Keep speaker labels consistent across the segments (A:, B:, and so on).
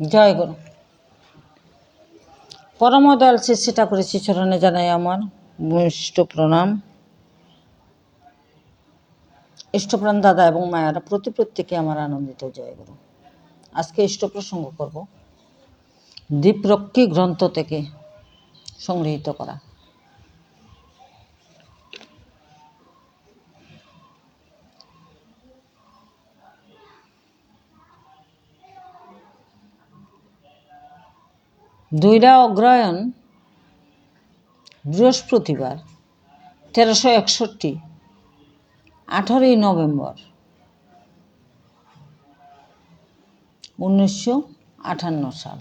A: জয় গুরু। পরমদয়াল শ্রী ঠাকুরের চরণে জানাই আমার ইষ্ট প্রণাম। ইষ্টপ্রাণ দাদা এবং মায়ারা প্রতি প্রত্যেকে আমার আনন্দিত জয় গুরু। আজকে ইষ্ট প্রসঙ্গ করব। দীপরক্ষী গ্রন্থ থেকে সংগৃহীত করা। দুইরা অগ্রহায়ণ বৃহস্পতিবার, তেরোশো একষট্টি, আঠারোই নভেম্বর, উনিশশো আটান্ন সাল।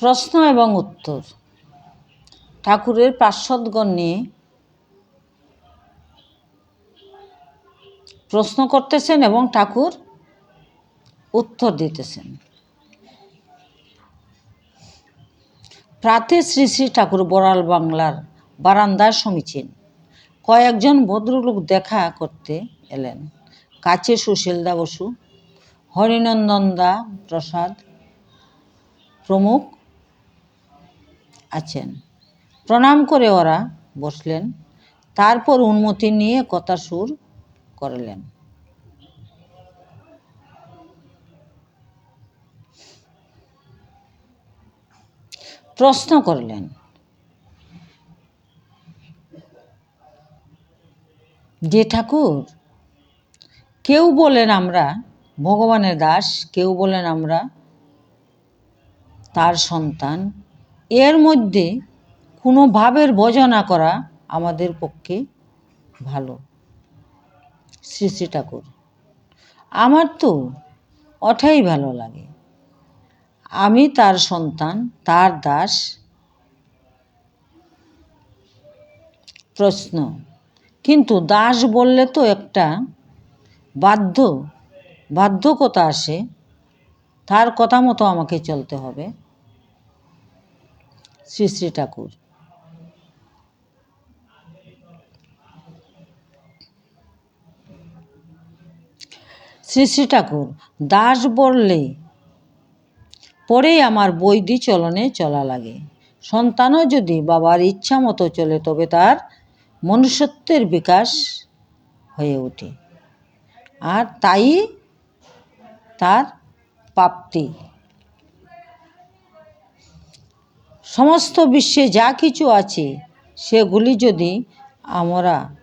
A: প্রশ্ন এবং উত্তর। ঠাকুরের পার্শ্বদগণ নিয়ে প্রশ্ন করতেছেন এবং ঠাকুর উত্তর দিতেছেন। প্রাতে শ্রী শ্রী ঠাকুর বড়াল বাংলার বারান্দায় সমীচীন। কয়েকজন ভদ্রলোক দেখা করতে এলেন। কাছে সুশীলদা বসু, হরিনন্দন দা প্রসাদ প্রমুখ আছেন। প্রণাম করে ওরা বসলেন। তারপর উন্মতি নিয়ে কথা সুর করলেন। প্রশ্ন করলেন, যে ঠাকুর, কেউ বলেন আমরা, ভগবানের দাস, কেউ বলেন আমরা, তার সন্তান, এর মধ্যে কোনো ভাবের ভজনা করা আমাদের পক্ষে ভালো। শ্রী শ্রী ঠাকুর। আমার তো ওঠাই ভালো লাগে। আমি তার সন্তান, তার দাস। প্রশ্ন, কিন্তু দাস বললে তো একটা বাধ্য বাধ্যকতা আসে। তার কথা মতো আমাকে চলতে হবে। শ্রী শ্রী ঠাকুর শ্রী শ্রী ঠাকুর, দাস বললে, পরেই আমার বৈদি চলনে চলা লাগে। সন্তানও যদি বাবার ইচ্ছা মতো চলে, তবে তার মনুষ্যত্বের বিকাশ হয়ে ওঠে। আর তাই তার প্রাপ্তি। সমস্ত বিশ্বে যা কিছু আছে, সেগুলি যদি আমরা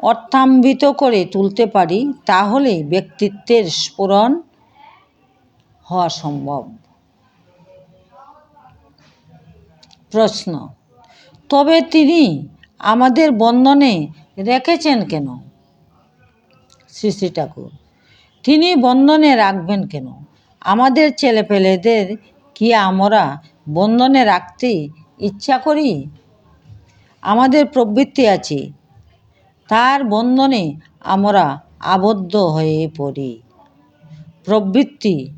A: অর্থাম্বিত করে তুলতে পারি, তাহলে ব্যক্তিত্বের স্ফুরণ হওয়া সম্ভব। প্রশ্ন, তবে তিনি আমাদের বন্ধনে রেখেছেন কেন? শ্রী ঠাকুর, তিনি বন্ধনে রাখবেন কেন? আমাদের ছেলেপেলেদের কি আমরা বন্ধনে রাখতে ইচ্ছা করি? আমাদের প্রবৃত্তি আছে তার বন্ধনে আমরা আবদ্ধ হয়ে পড়ি। প্রবৃত্তি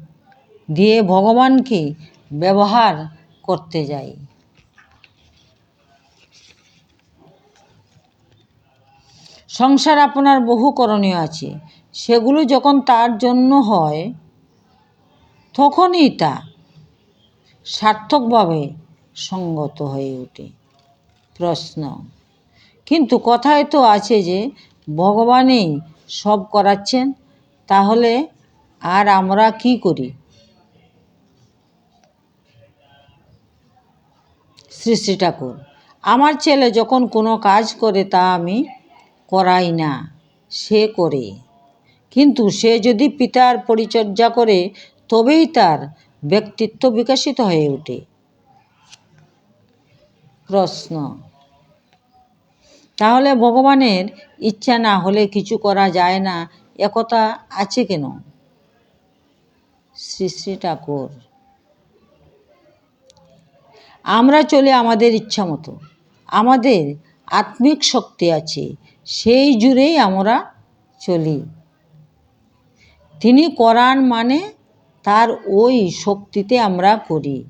A: দিয়ে ভগবানকে ব্যবহার করতে যাই। সংসার আপনার বহু করণীয় আছে। সেগুলো যখন তার জন্য হয়, তখনই তা সার্থকভাবে সঙ্গত হয়ে ওঠে। প্রশ্ন কিন্তু কথায় তো আছে যে, ভগবানই সব করাচ্ছেন, তাহলে আর আমরা কি করি? শ্রী ঠাকুর, আমার ছেলে যখন কোনো কাজ করে তা আমি করাই না, সে করে। কিন্তু সে যদি পিতার পরিচর্যা করে, তবেই তার ব্যক্তিত্ব বিকশিত হয়ে ওঠে। প্রশ্ন তাহলে ভগবানের ইচ্ছা না হলে কিছু করা যায় না। একথা আছে কেন? শ্রী শ্রী ঠাকুর। আমরা চলে আমাদের ইচ্ছা মতো। আমাদের আত্মিক শক্তি আছে, সেই জুড়েই আমরা চলি। তিনি করান মানে তার ওই শক্তিতে আমরা করি।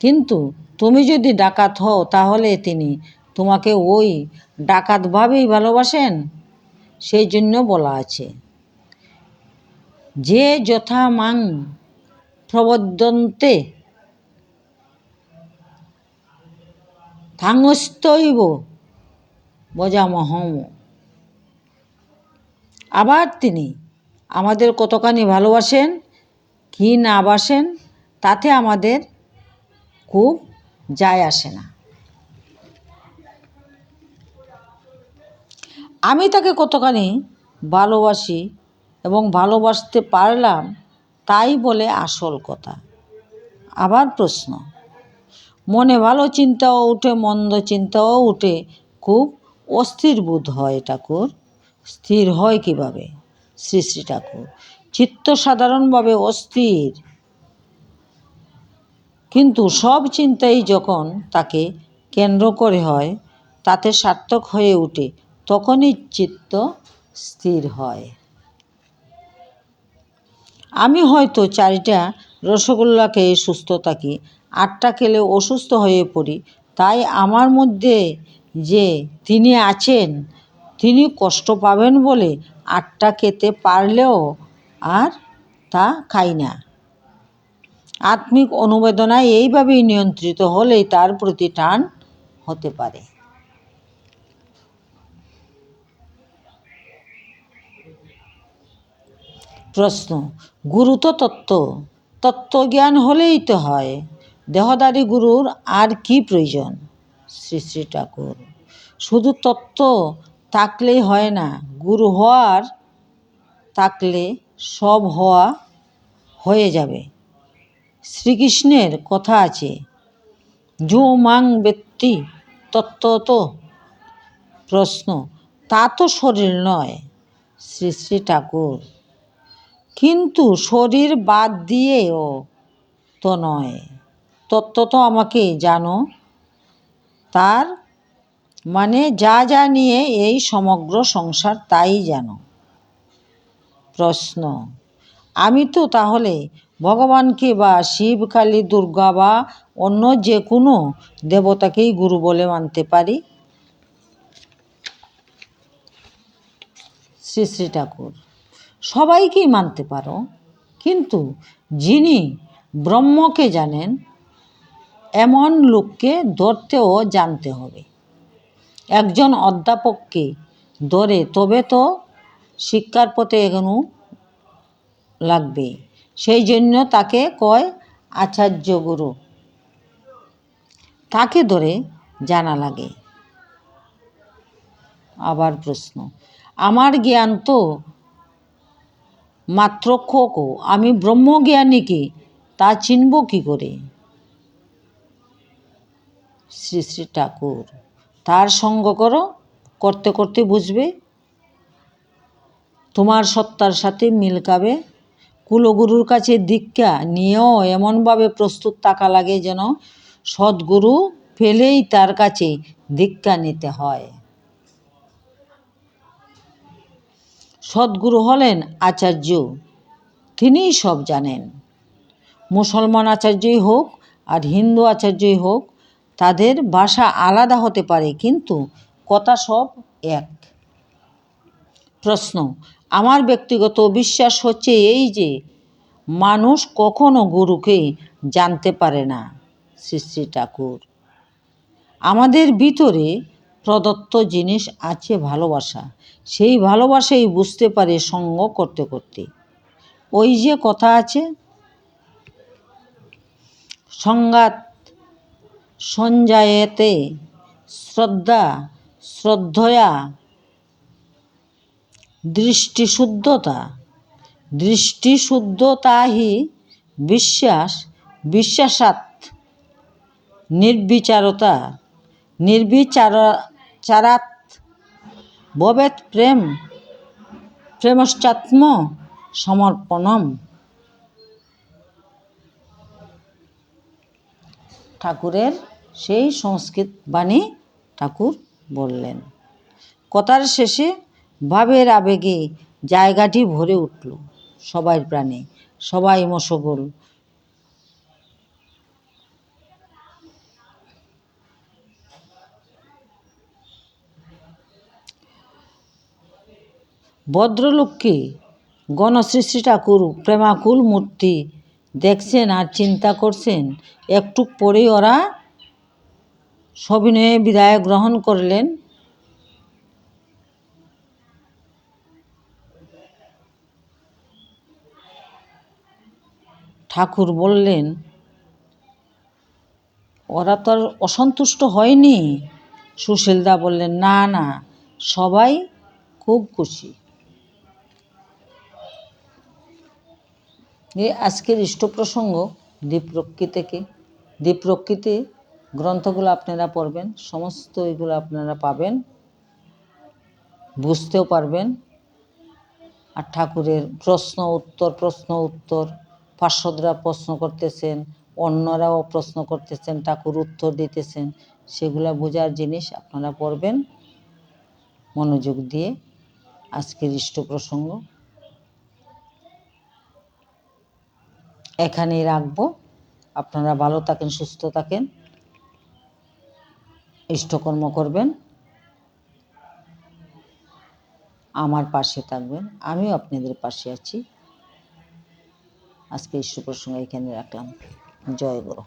A: কিন্তু তুমি যদি ডাকাত হও, তাহলে তিনি তোমাকে ওই ডাকাতভাবেই ভালোবাসেন? সেই জন্য বলা আছে, যে যথা মাং প্রবদন্তে থাঙ্গস্তৈব বজামহম আবার তিনি, আমাদের কতখানি ভালোবাসেন কি না বাসেন, তাতে আমাদের খুব যায় আসে না। আমি তাকে কতখানি ভালোবাসি এবং ভালোবাসতে পারলাম তাই বলে আসল কথা। আবার প্রশ্ন, মনে ভালো চিন্তাও উঠে, মন্দ চিন্তাও উঠে, খুব অস্থির বোধ হয় ঠাকুর। স্থির হয় কীভাবে? শ্রী শ্রী ঠাকুর, চিত্ত সাধারণভাবে অস্থির। কিন্তু সব চিন্তাই যখন তাকে কেন্দ্র করে হয়, তাতে সার্থক হয়ে ওঠে। তখনই চিত্ত স্থির হয়। আমি হয়তো চারিটা রসগোল্লা খেয়ে সুস্থ থাকি, আটটা খেলে অসুস্থ হয়ে পড়ি, তাই আমার মধ্যে যে তিনি আছেন, তিনি কষ্ট পাবেন বলে আটটা খেতে পারলেও আর তা খাই না। আত্মিক অনুবেদনায় এইভাবেই নিয়ন্ত্রিত হলেই তার প্রতি টান হতে পারে। প্রশ্ন, গুরু তো তত্ত্ব। তত্ত্বজ্ঞান হলেই তো হয়। দেহদারি গুরুর আর কি প্রয়োজন? শ্রী শ্রী ঠাকুর। শুধু তত্ত্ব থাকলেই হয় না, গুরু হওয়ার থাকলে সব হওয়া হয়ে যাবে। শ্রীকৃষ্ণের কথা আছে যো মাং ব্যক্তি তত্ত্ব তো। প্রশ্ন, তা তো শরীর নয়। শ্রী শ্রী ঠাকুর। কিন্তু শরীর বাদ দিয়েও তো নয়। তত্ত্ব তো আমাকে জানো। তার মানে যা যা নিয়ে এই সমগ্র সংসার তাই জানো। প্রশ্ন, আমি তো তাহলে ভগবানকে বা শিব, কালী, দুর্গা বা অন্য যে কোনো দেবতাকেই গুরু বলে মানতে পারি? শ্রী শ্রী ঠাকুর। সবাইকেই মানতে পারো। কিন্তু যিনি ব্রহ্মকে জানেন, এমন লোককে ধরতেও জানতে হবে। একজন অধ্যাপককে ধরে তবে তো শিক্ষার পথে এগোনো লাগবে। সেই জন্য তাকে কয় আচার্য গুরু। তাকে ধরে জানা লাগে। আবার প্রশ্ন, আমার জ্ঞান তো মাত্র খোকো, আমি ব্রহ্মজ্ঞানীকে তা চিনব কী করে? শ্রী শ্রী ঠাকুর, তার সঙ্গ করো, করতে করতে বুঝবে। তোমার সত্তার সাথে মিলকাবে কুলগুরুর কাছে দীক্ষা নিয়েও এমনভাবে প্রস্তুত থাকা লাগে যেন সদ্গুরু ফেলেই তার কাছে দীক্ষা নিতে হয়। সদ্গুরু হলেন আচার্য। তিনিই সব জানেন। মুসলমান আচার্যই হোক আর হিন্দু আচার্যই হোক, তাদের ভাষা আলাদা হতে পারে, কিন্তু কথা সব এক। প্রশ্ন, আমার ব্যক্তিগত বিশ্বাস হচ্ছে এই যে, মানুষ কখনো গুরুকে জানতে পারে না, শ্রী শ্রী ঠাকুর। আমাদের ভিতরে প্রদত্ত জিনিস আছে ভালোবাসা। সেই ভালোবাসাই বুঝতে পারে সঙ্গ করতে করতে। ওই যে কথা আছে, সংঘাত, সঞ্জায়েতে শ্রদ্ধা, শ্রদ্ধয়া, দৃষ্টিশুদ্ধতা। দৃষ্টিশুদ্ধতা হি বিশ্বাস বিশ্বাসাত নির্বিচারতা। নির্বিচার চারাত ভবেত প্রেম, প্রেমশ্চাত্ম সমর্পণম। ঠাকুরের সেই সংস্কৃত বাণী ঠাকুর বললেন। কথার শেষে ভাবের আবেগে জায়গাটি ভরে উঠল। সবার প্রাণে, সবাই মশগুল ভদ্রলোককে গণশ্রী শ্রী ঠাকুর, প্রেমাকুল মূর্তি দেখছেন আর চিন্তা করছেন। একটু পরেই ওরা সবিনয়ে বিদায় গ্রহণ করলেন। ঠাকুর বললেন, ওরা তো আর অসন্তুষ্ট হয়নি? সুশীলদা বললেন, না না, সবাই খুব খুশি। আজকের ইষ্ট প্রসঙ্গ দীপরক্ষী থেকে দীপরক্ষীতে গ্রন্থগুলো আপনারা পড়বেন, সমস্ত এগুলো আপনারা পাবেন, বুঝতেও পারবেন। আর ঠাকুরের প্রশ্ন উত্তর প্রশ্ন উত্তর, পার্শ্বদরা প্রশ্ন করতেছেন, অন্যরাও প্রশ্ন করতেছেন, ঠাকুর উত্তর দিতেছেন, সেগুলো বোঝার জিনিস আপনারা পড়বেন। মনোযোগ দিয়ে আজকের ইষ্ট প্রসঙ্গ এখানেই রাখব। আপনারা ভালো থাকেন, সুস্থ থাকেন। ইষ্টকর্ম করবেন। আমার পাশে থাকবেন। আমিও আপনাদের পাশে আছি। আজকে ঈশ্বর প্রসঙ্গ এখানে রাখলাম। জয় গুরু।